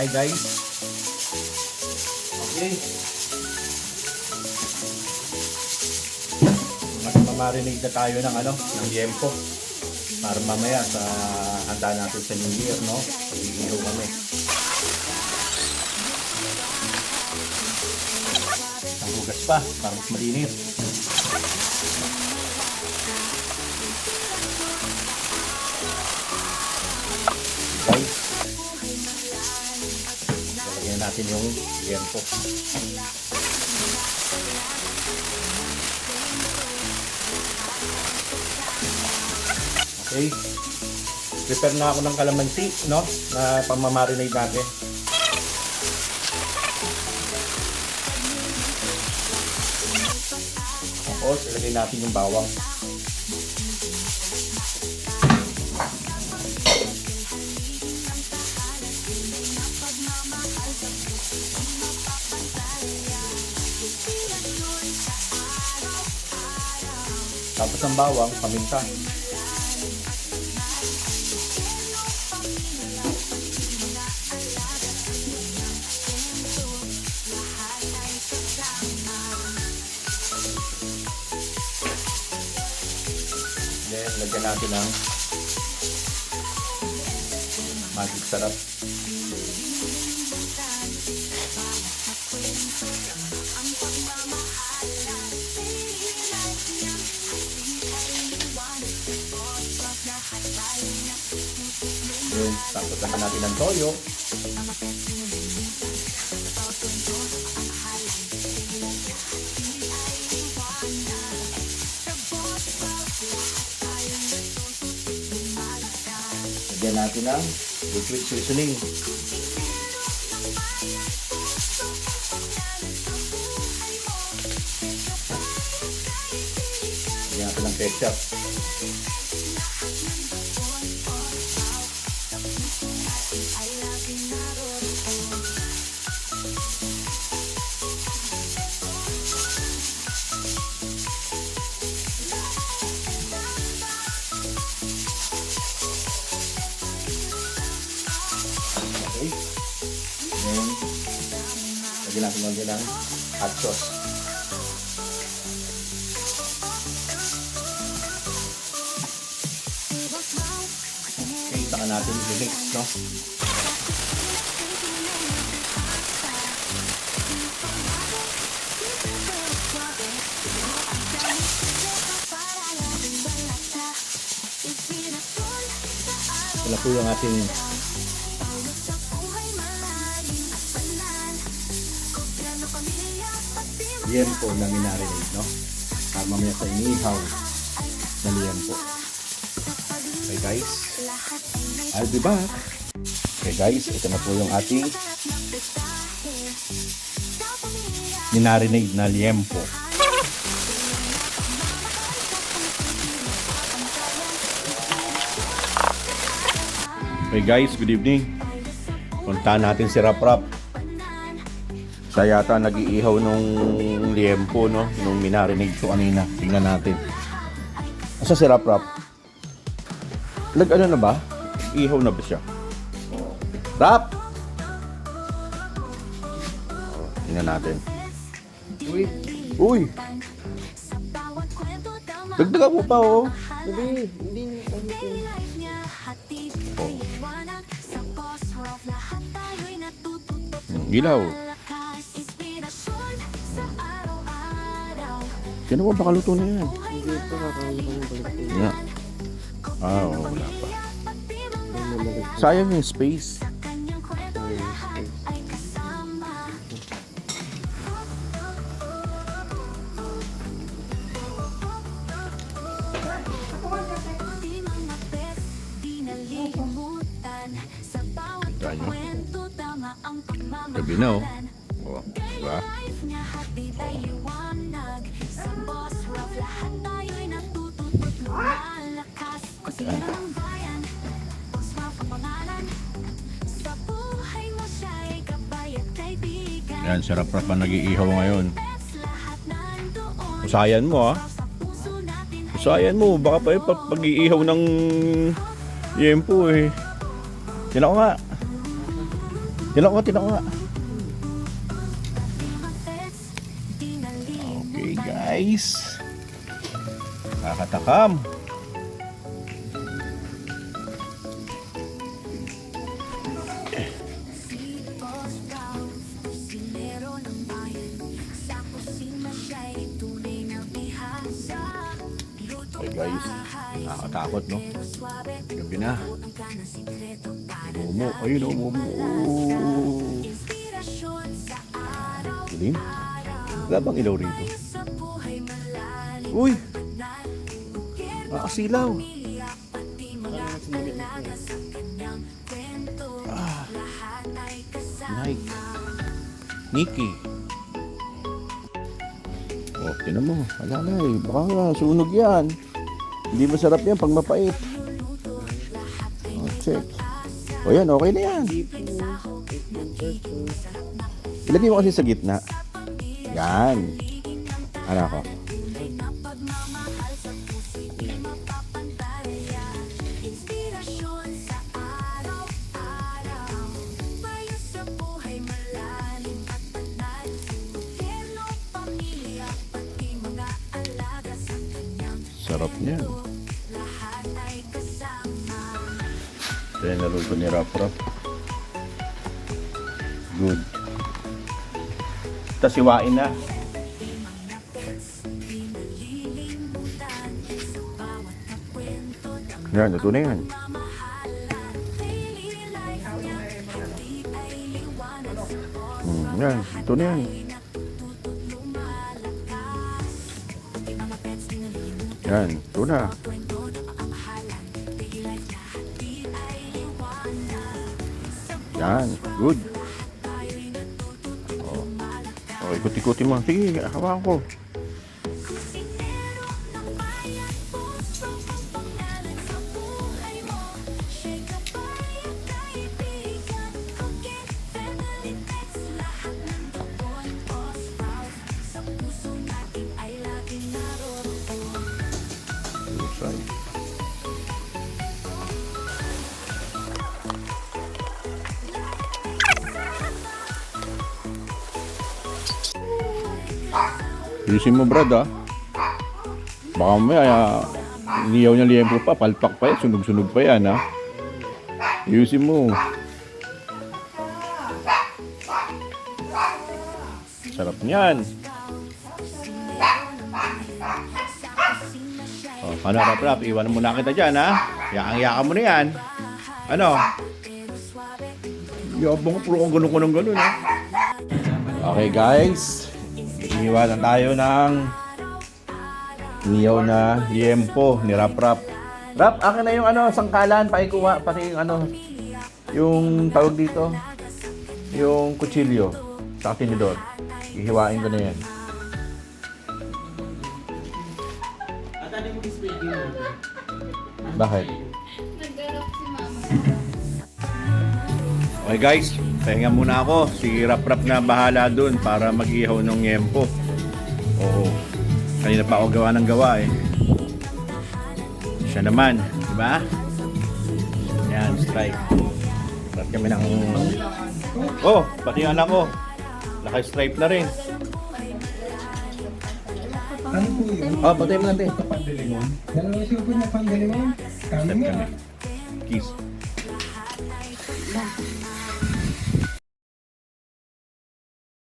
Hi guys. Okay. Magmamarinate na tayo ng ano, ng liempo. Para mamaya sa handa natin sa New Year, no? Iihaw kami. Ang hugas pa, para mas malinis. Natin yung liempo. Okay. Prepare na ako ng kalamansi, no? Na pamamarinate natin. Tapos, ilagay natin yung bawang. Tapos ang bawang, paminta. Then, lagyan natin ng magic sarap. Then, tapos naman natin ng toyo. Lagyan natin ng liquid seasoning. Lagyan natin ng ketchup. Lagyan natin lagyan ng hot sauce. Okay, saka natin i-mix, no? Na po yung ating liempo na minarinate, no? At mamaya sa inihaw na liempo. Okay guys, I'll be back. Okay guys, ito na po yung ating minarinate na liempo. Okay guys, good evening. Puntahan natin si Rap Rap. Siya yata nag-iihaw nung liempo, no? Nung minarinate ko kanina. Tingnan natin. Asa si Rap Rap? Lag ano na ba? Ihaw na ba siya? Rap! Tingnan natin. Uy, Uy! Dagdagan mo pa, oh. hindi kami ito. oh. Hmm, Ilaw. Sino ba bakaluto na yan? Hindi ito, kakain ko ng balik. Nga. Ah, oo, wala pa. Sayang yung space. Gabi na, oh. Oh, diba? Yan, sarap-rap ang nag-iihaw ngayon. Usayan mo, ah. Usayan mo, baka pa pag-iihaw ng yempo, eh. Yan ako nga. Tinako nga, tinako nga. Okay guys. Kakatakam. Okay guys, nakakatakot no? Gabi na. Momo, ayun o, Momo. Wala bang ilaw rito? Uy! Nakasilaw. Ah. Nike. Nikki. Oh, tinan mo. Wala na eh. Baka sunog yan. Hindi masarap yan pag mapait. Oh, check. O yan, okay na yan. Ilagay mo kasi sa gitna. Yan. Ano ako? Sarap niyan. Ito yung naluto ni Rap Rap. Good. Tapos iwain na. Yan, ito na yan. Hmm, yan, ito na yan. Yan, ito na. Yan, good. Oh ikot-ikutin mo. Sige, hawakan ko. Ayusin mo brad ah. Baka may uh, liyaw niya liyempo pa, palpak pa yan, sunog-sunog pa yan ah. Ayusin mo. Sarap niyan. Oh, ano rap rap, iwanan mo na kita dyan ha. Yakang-yakan mo na yan. Ano? Yabang puro kong ganun ganun ganun ha. Okay guys, iniwanan tayo ng niyaw na liempo ni Rap Rap. Rap, akin na yung ano, sangkalan, paikuha, pati yung ano, yung tawag dito, yung kutsilyo, sa tinidor. Ihiwain ko na yan. Bakit? Naggarap si mama. Okay guys, pahinga muna ako. Si Rap Rap na bahala dun para mag-ihaw ng yempo. Oo. Kanina pa ako gawa ng gawa eh. Siya naman, di ba? Yan, strike. Start kami ng... Oh, pati yung anak ko. Naka-stripe na rin. Ano po yun? Oh, patay mo natin. Pandalimon? Dalawa siya po na? Kami nga. kami. Kiss.